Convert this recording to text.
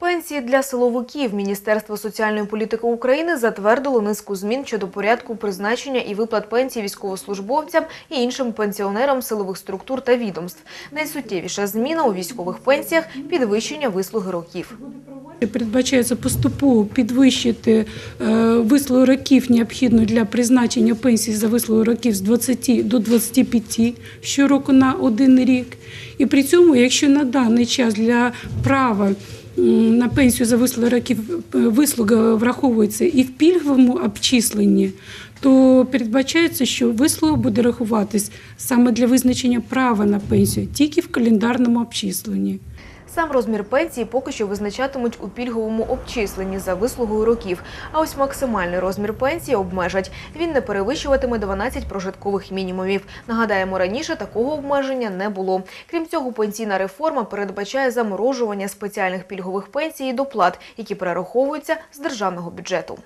Пенсії для силовиків Міністерство соціальної політики України затвердило низку змін щодо порядку призначення і виплат пенсій військовослужбовцям і іншим пенсіонерам силових структур та відомств. Найсуттєвіша зміна у військових пенсіях – підвищення вислуги років. Передбачається поступово підвищити е, вислугу років необхідну для призначення пенсії за вислугу років з 20 до 25 щороку на один рік. І при цьому, якщо на даний час для права на пенсію за років е, вислуга враховується і в пільговому обчисленні, то передбачається, що вислуга буде рахуватись саме для визначення права на пенсію тільки в календарному обчисленні. Сам розмір пенсії поки що визначатимуть у пільговому обчисленні за вислугою років. А ось максимальний розмір пенсії обмежать. Він не перевищуватиме 12 прожиткових мінімумів. Нагадаємо, раніше такого обмеження не було. Крім цього, пенсійна реформа передбачає заморожування спеціальних пільгових пенсій і доплат, які перераховуються з державного бюджету.